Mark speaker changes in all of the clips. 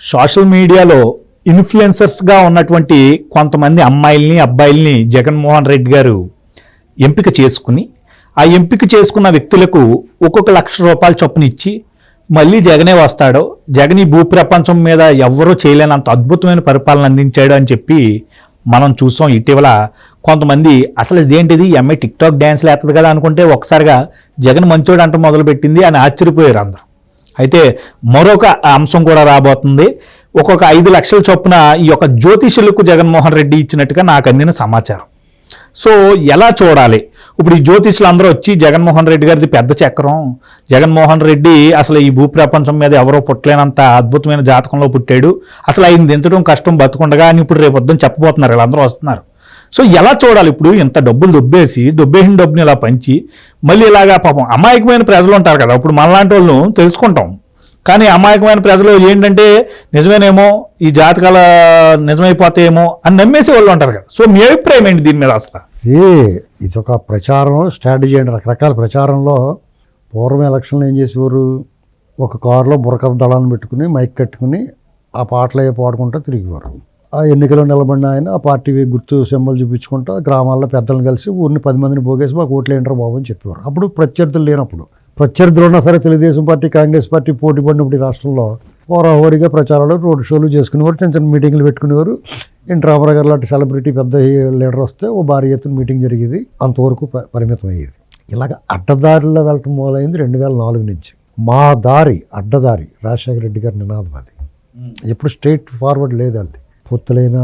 Speaker 1: Social మీడియాలో ఇన్ఫ్లుయెన్సర్స్గా ఉన్నటువంటి కొంతమంది అమ్మాయిల్ని అబ్బాయిల్ని జగన్మోహన్ రెడ్డి గారు ఎంపిక చేసుకుని ఆ ఎంపిక చేసుకున్న వ్యక్తులకు ఒక్కొక్క లక్ష రూపాయలు చొప్పున ఇచ్చి మళ్ళీ జగనే వస్తాడో జగన్ ఈ భూప్రపంచం మీద ఎవ్వరూ చేయలేనంత అద్భుతమైన పరిపాలన అందించాడు అని చెప్పి మనం చూసాం. ఇటీవల కొంతమంది అసలు ఇదేంటిది? ఈ అమ్మాయి టిక్ టాక్ డ్యాన్స్లు వేస్తుంది కదా అనుకుంటే ఒకసారిగా జగన్ మంచోడు అంట మొదలుపెట్టింది అని ఆశ్చర్యపోయారు అందరూ. అయితే మరొక అంశం కూడా రాబోతుంది. ఒక్కొక్క ఐదు లక్షల చొప్పున ఈ యొక్క జ్యోతిషులకు జగన్మోహన్ రెడ్డి ఇచ్చినట్టుగా నాకు అందిన సమాచారం. సో ఎలా చూడాలి? ఇప్పుడు ఈ జ్యోతిష్యులు అందరూ వచ్చి జగన్మోహన్ రెడ్డి గారిది పెద్ద చక్రం. జగన్మోహన్ రెడ్డి అసలు ఈ భూప్రపంచం మీద ఎవరో పుట్టలేనంత అద్భుతమైన జాతకంలో పుట్టాడు. అసలు ఆయన దించడం కష్టం బతుకుండగా అని ఇప్పుడు రేపొద్దని చెప్పబోతున్నారు. వీళ్ళందరూ వస్తున్నారు. సో ఎలా చూడాలి ఇప్పుడు ఇంత డబ్బులు దొబ్బేసి దొబ్బేసిన డబ్బుని ఇలా పంచి మళ్ళీ ఇలాగా పాపం అమాయకమైన ప్రజలు ఉంటారు కదా ఇప్పుడు మనలాంటి వాళ్ళు తెలుసుకుంటాం. కానీ అమాయకమైన ప్రజలు ఏంటంటే నిజమేనేమో ఈ జాతకాల నిజమైపోతాయేమో అని నమ్మేసే వాళ్ళు ఉంటారు కదా. సో మీ అభిప్రాయం ఏంటి దీని మీద అసలు?
Speaker 2: ఇది ఇదొక ప్రచారం స్ట్రాటజీ అండి రకరకాల ప్రచారంలో పూర్వం ఎలక్షన్లో ఏం చేసేవారు? ఒక కారులో బురక దళాన్ని పెట్టుకుని మైక్ కట్టుకుని ఆ పాటలు అవి పాడుకుంటూ తిరిగేవారు. ఆ ఎన్నికలో నిలబడిన ఆయన ఆ పార్టీ గుర్తు సింబల్ చూపించుకుంటూ గ్రామాల్లో పెద్దలను కలిసి ఊరిని పది మందిని పోగేసి మాకు ఓట్లు ఏంటారు బాబు అని చెప్పేవారు. అప్పుడు ప్రత్యర్థులు లేనప్పుడు. ప్రత్యర్థులు ఉన్నా సరే తెలుగుదేశం పార్టీ కాంగ్రెస్ పార్టీ పోటీ పడినప్పుడు ఈ రాష్ట్రంలో హోరాహోరీగా ప్రచారాలు రోడ్ షోలు చేసుకునేవారు చిన్న చిన్న మీటింగ్లు పెట్టుకునేవారు. ఎన్ రామారావు గారు లాంటి సెలబ్రిటీ పెద్ద లీడర్ వస్తే ఓ భారీ ఎత్తున మీటింగ్ జరిగేది. అంతవరకు పరిమితం అయ్యేది ఇలాగ అడ్డదారిలో వెళ్ళటం మొదలైంది రెండు వేల నాలుగు నుంచి. మా దారి అడ్డదారి రాజశేఖర రెడ్డి గారి నినాదం అది. ఎప్పుడు స్ట్రైట్ ఫార్వర్డ్ లేదండి పొత్తులైన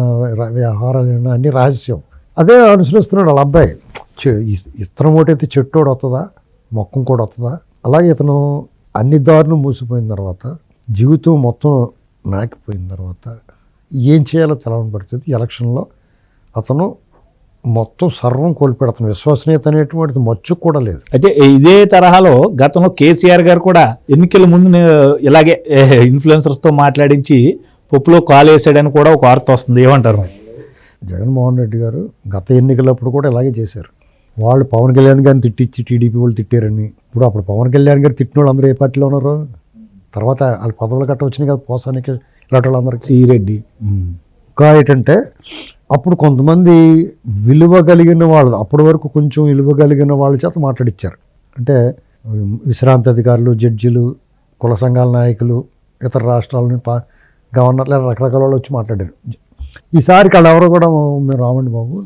Speaker 2: వ్యవహారాలైనా అన్ని రహస్యం. అదే అనుసరిస్తున్నాడు వాళ్ళ అబ్బాయి. చె- ఇ- ఇత్తనం ఒకటైతే చెట్టోడు వస్తుందా మొక్కం కూడా వస్తుందా అలాగే ఇతను అన్ని దారులు మూసిపోయిన తర్వాత జీవితం మొత్తం నాకిపోయిన తర్వాత ఏం చేయాలో తెలవని పడుతుంది ఎలక్షన్లో అతను మొత్తం సర్వం కోల్పోయాడు. విశ్వసనీయత అనేటువంటిది మచ్చు కూడా లేదు.
Speaker 1: అయితే ఇదే తరహాలో గతంలో కేసీఆర్ గారు కూడా ఎన్నికల ముందు ఇలాగే ఇన్ఫ్లుయెన్సర్స్తో మాట్లాడించి పప్పులో కాలు వేసాడని కూడా ఒక వార్త వస్తుంది. ఏమంటారు మరి?
Speaker 2: జగన్మోహన్ రెడ్డి గారు గత ఎన్నికలప్పుడు కూడా ఇలాగే చేశారు. వాళ్ళు పవన్ కళ్యాణ్ గారిని తిట్టించి టీడీపీ వాళ్ళు తిట్టారని. ఇప్పుడు అప్పుడు పవన్ కళ్యాణ్ గారు తిట్టిన వాళ్ళు అందరూ ఏ పార్టీలో ఉన్నారు? తర్వాత వాళ్ళ పదవులు గట్ట వచ్చినాయి కదా పోసానికి ఇలాంటి వాళ్ళందరికీ.
Speaker 1: సిరెడ్డి
Speaker 2: ఇంకా ఏంటంటే అప్పుడు కొంతమంది విలువ కలిగిన వాళ్ళు అప్పటి వరకు కొంచెం విలువ కలిగిన వాళ్ళ చేత మాట్లాడిచ్చారు. అంటే విశ్రాంతి అధికారులు జడ్జిలు కుల సంఘాల నాయకులు ఇతర రాష్ట్రాల గవర్నర్లు ఇలా రకరకాల వాళ్ళు వచ్చి మాట్లాడారు. ఈసారి వాళ్ళు ఎవరు కూడా మేము రామండి బాబు.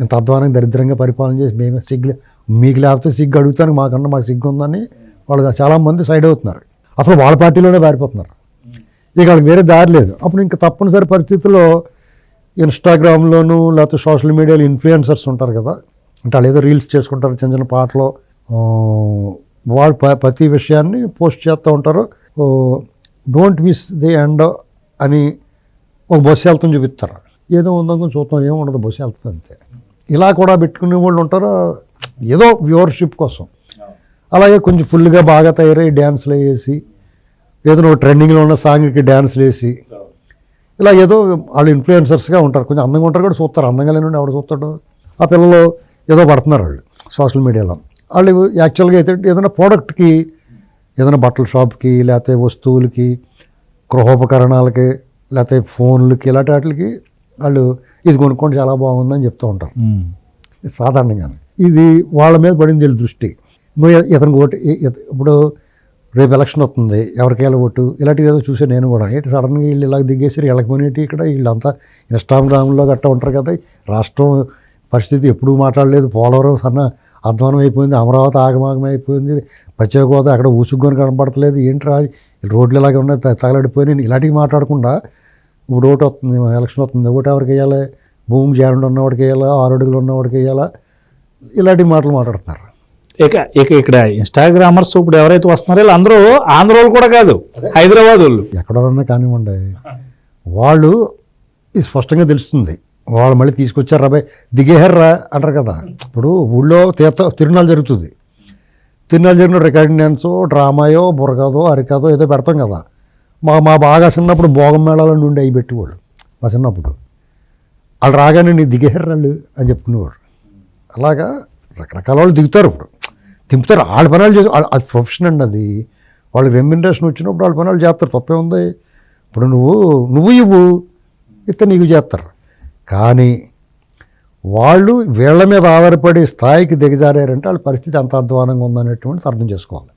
Speaker 2: ఇంత దరిద్రంగా పరిపాలన చేసి మేమే సిగ్గు మీకు లేకపోతే సిగ్గు అడుగుతాను మాకన్నా మాకు సిగ్గు ఉందని వాళ్ళు చాలామంది సైడ్ అవుతున్నారు. అసలు వాళ్ళ పార్టీలోనే పారిపోతున్నారు. ఇక వాళ్ళకి వేరే దారి లేదు. అప్పుడు ఇంకా తప్పనిసరి పరిస్థితుల్లో ఇన్స్టాగ్రామ్లోను లేకపోతే సోషల్ మీడియాలో ఇన్ఫ్లుయెన్సర్స్ ఉంటారు కదా అంటే వాళ్ళు ఏదో రీల్స్ చేసుకుంటారు చిన్న చిన్న పాటలు వాళ్ళు ప- ప్రతి విషయాన్ని పోస్ట్ చేస్తూ ఉంటారు. డోంట్ మిస్ ది ఎండ్ అని ఒక బస్సు వెళ్తాం చూపిస్తారు. ఏదో ఉందని చూద్దాం ఏముండదు బస్సు వెళ్తుంది అంతే. ఇలా కూడా పెట్టుకునే వాళ్ళు ఉంటారు? ఏదో వ్యూవర్షిప్ కోసం. అలాగే కొంచెం ఫుల్గా బాగా తయారై డ్యాన్స్లు వేసి ఏదో ట్రెండింగ్లో ఉన్న సాంగ్కి డ్యాన్స్లు వేసి ఇలా ఏదో వాళ్ళు ఇన్ఫ్లుయెన్సర్స్గా ఉంటారు. కొంచెం అందంగా ఉంటారు కూడా చూస్తారు. అందంగా లేని ఎవడు చూస్తాడు? ఆ పిల్లలు ఏదో పడుతున్నారు వాళ్ళు సోషల్ మీడియాలో. వాళ్ళు యాక్చువల్గా అయితే ఏదైనా ప్రోడక్ట్కి ఏదైనా బట్టల షాప్కి లేకపోతే వస్తువులకి గృహోపకరణాలకి లేకపోతే ఫోన్లకి ఇలాంటి వాటికి వాళ్ళు ఇది కొనుక్కోండి చాలా బాగుందని చెప్తూ ఉంటారు. సాధారణంగానే. ఇది వాళ్ళ మీద పడింది వీళ్ళ దృష్టి. నువ్వు ఇతనికి ఓటు ఇప్పుడు రేపు ఎలక్షన్ వస్తుంది ఎవరికైనా ఓటు? ఇలాంటిది ఏదో చూసే నేను కూడా. ఏంటి సడన్గా వీళ్ళు ఇలా దిగేసి పోనేటి ఇక్కడ వీళ్ళంతా ఇన్స్టాగ్రామ్లో గట్టా ఉంటారు కదా. రాష్ట్రం పరిస్థితి ఎప్పుడూ మాట్లాడలేదు పోలవరం సన్న అధ్వానం అయిపోయింది అమరావతి ఆగమాగం అయిపోయింది ప్రత్యేక హోదా అక్కడ ఊసుకొని కనపడతలేదు ఏంటి రా రోడ్లు ఇలాగే ఉన్నాయి త- తగలడిపోయినాయి. ఇలాంటివి మాట్లాడకుండా ఇప్పుడు ఓటు వస్తుంది ఎలక్షన్ వస్తుంది. ఓటు ఎవరికి వేయాలి? భూమి జారుండి ఉన్నవాడికి వేయాలా? ఆరు అడుగులు ఉన్నవాడికి వేయాలా? ఇలాంటి మాటలు మాట్లాడుతున్నారు.
Speaker 1: ఇక ఇక ఇక్కడ ఇన్స్టాగ్రామర్స్ ఇప్పుడు ఎవరైతే వస్తున్నారో వీళ్ళు అందరూ ఆంధ్ర వాళ్ళు కూడా కాదు హైదరాబాద్ వాళ్ళు
Speaker 2: ఎక్కడన్నా కానివ్వండి వాళ్ళు ఇది స్పష్టంగా తెలుస్తుంది. వాళ్ళు మళ్ళీ తీసుకొచ్చారు రాబాయ్ దిగేహర్రా అంటారు కదా. ఇప్పుడు ఊళ్ళో తీర్థ తిరునాలు జరుగుతుంది. తిరునాలు జరిగిన రికార్డింగ్ డ్యాన్సో డ్రామాయో బుర్రకథో అరికాదో ఏదో పెడతాం కదా. మా మా బాగా చిన్నప్పుడు భోగం మేళాల నుండి అవి పెట్టేవాళ్ళు మా చిన్నప్పుడు. వాళ్ళు రాగానే నీ దిగేహర్రాళ్ళు అని చెప్పుకునేవాడు అలాగా రకరకాల వాళ్ళు దిగుతారు ఇప్పుడు. దింపుతారు వాళ్ళ పనులు చేసి అది ప్రొఫెషన్ అండి అది. వాళ్ళకి రెమ్యునరేషన్ వచ్చినప్పుడు వాళ్ళ పనులు చేస్తారు. తప్పే ఉంది. ఇప్పుడు నువ్వు నువ్వు ఇవ్వు. ఇతను నీకు చేస్తారు. కానీ వాళ్ళు వీళ్ళ మీద ఆధారపడి స్థాయికి దిగజారారంటే వాళ్ళ పరిస్థితి అంత అధ్వానంగా ఉందనేటువంటిది అర్థం చేసుకోవాలి.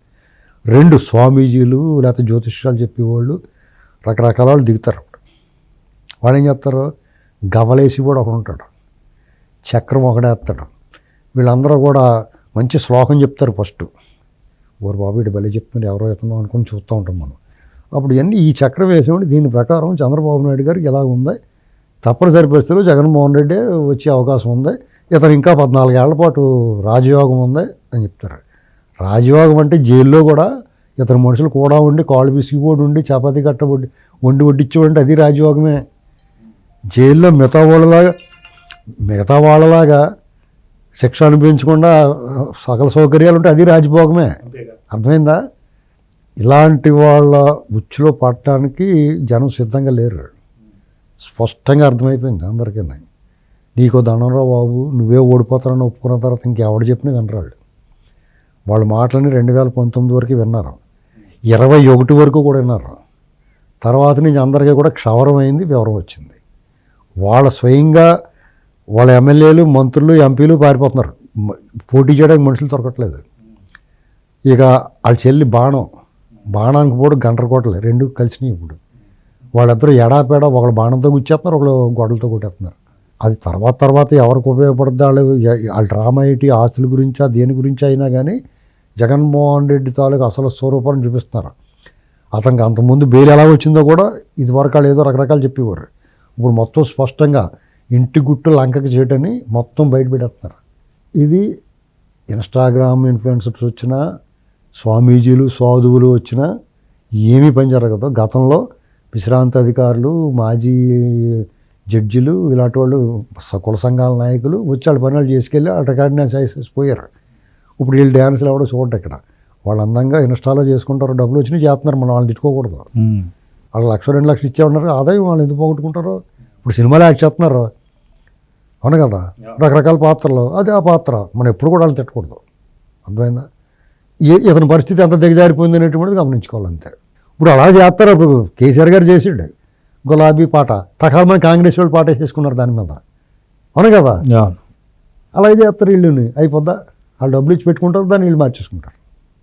Speaker 2: రెండు స్వామీజీలు లేకపోతే జ్యోతిష్యాలు చెప్పేవాళ్ళు రకరకాల వాళ్ళు దిగుతారు వాళ్ళు ఏం చేస్తారు? గవలేసి కూడా ఒకడు ఉంటాడు. చక్రం ఒకడేస్తాడు వీళ్ళందరూ కూడా మంచి శ్లోకం చెప్తారు ఫస్ట్. ఓరు బాబు ఇటు బలి చెప్తున్నారు ఎవరో ఇతను అనుకుని చూస్తూ ఉంటాం మనం. అప్పుడు ఇవన్నీ ఈ చక్రం వేసేవాడు దీని ప్రకారం చంద్రబాబు నాయుడు గారికి ఎలా ఉంది తప్పనిసరి పరిస్థితుల్లో జగన్మోహన్ రెడ్డి వచ్చే అవకాశం ఉంది. ఇతను ఇంకా పద్నాలుగేళ్ళ పాటు రాజయోగం ఉంది అని చెప్తారు రాజయోగం అంటే జైల్లో కూడా ఇతను మనుషులు కూడా ఉండి కాళ్ళు పిసికి కూడా ఉండి చపాతీ కట్ట వండి వండి వడ్డించేవాడి అది రాజయోగమే. జైల్లో మిగతా వాళ్ళలాగా మిగతా వాళ్ళలాగా శిక్ష అనిపించకుండా సకల సౌకర్యాలు ఉంటే అది రాజభోగమే. అర్థమైందా? ఇలాంటి వాళ్ళ ఉచ్చులో పడటానికి జనం సిద్ధంగా లేరు. స్పష్టంగా అర్థమైపోయింది అందరికీ నీకు దండంరావు బాబు నువ్వే ఓడిపోతానని ఒప్పుకున్న తర్వాత ఇంకెవడు చెప్పినా వినరాళ్ళు వాళ్ళ మాటలని రెండు వేల పంతొమ్మిది వరకు విన్నారు. ఇరవై ఒకటి వరకు కూడా విన్నారు. తర్వాత నుంచి అందరికీ కూడా క్షవరం అయింది వివరం వచ్చింది. వాళ్ళ స్వయంగా వాళ్ళ ఎమ్మెల్యేలు మంత్రులు ఎంపీలు పారిపోతున్నారు. పోటీ చేయడానికి మనుషులు దొరకట్లేదు. ఇక వాళ్ళ చెల్లి బాణం బాణానికి పోడు గంటర కొట్టలే రెండు కలిసినాయి ఇప్పుడు. వాళ్ళిద్దరూ ఎడాపేడా ఒకళ్ళు బాణంతో గుచ్చేస్తున్నారు ఒకళ్ళు గొడలతో కొట్టేస్తున్నారు. అది తర్వాత తర్వాత ఎవరికి ఉపయోగపడుతుంది వాళ్ళు వాళ్ళ డ్రామా ఏంటి? ఆస్తుల గురించా? దేని గురించి అయినా కానీ జగన్మోహన్ రెడ్డి తాలూకు అసలు స్వరూపాన్ని చూపిస్తున్నారు. అతనికి అంతకుముందు బెయిల్ ఎలా వచ్చిందో కూడా ఇది వరకు వాళ్ళు ఏదో రకరకాలు చెప్పేవారు. ఇప్పుడు మొత్తం స్పష్టంగా ఇంటి గుట్టు లంకకి చేయటని మొత్తం బయట పెట్టేస్తున్నారు. ఇది ఇన్స్టాగ్రామ్ ఇన్ఫ్లుయెన్సర్స్ వచ్చినా స్వామీజీలు సాధువులు వచ్చినా ఏమీ పని జరగదు. గతంలో విశ్రాంతి అధికారులు మాజీ జడ్జిలు ఇలాంటి వాళ్ళు స- కుల సంఘాల నాయకులు వచ్చి వాళ్ళ పనులు చేసుకెళ్ళి వాళ్ళ రికార్డ్ డాన్స్ పోయారు. ఇప్పుడు వీళ్ళు డ్యాన్సులు ఎవడో చూడటం ఇక్కడ వాళ్ళు అందంగా ఇన్స్టాలో చేసుకుంటారు డబ్బులు వచ్చినా చేస్తున్నారు మనం వాళ్ళని తిట్టుకోకూడదు. వాళ్ళు లక్ష రెండు లక్షలు ఇచ్చే ఉన్నారు ఆదాయం వాళ్ళు ఎందుకు పోగొట్టుకుంటారు? ఇప్పుడు సినిమాలో యాక్ట్ చేస్తున్నారు. అవును కదా? రకరకాల పాత్రలు. అదే ఆ పాత్ర. మనం ఎప్పుడు కూడా వాళ్ళని తిట్టకూడదు. అర్థమైందా? ఏ ఇతని పరిస్థితి ఎంత దిగజారిపోయింది అనేటువంటిది గమనించుకోవాలి అంతే ఇప్పుడు అలా చేస్తారు. ఇప్పుడు కేసీఆర్ గారు చేసిండు. గులాబీ పాట టకాలమని కాంగ్రెస్ వాళ్ళు పాట వేసేసుకున్నారు దాని మీద. అవును కదా. అలాగే చేస్తారు వీళ్ళని. అయిపోద్దా? వాళ్ళు డబ్బులు ఇచ్చి పెట్టుకుంటారు దాన్ని వీళ్ళు మార్చేసుకుంటారు.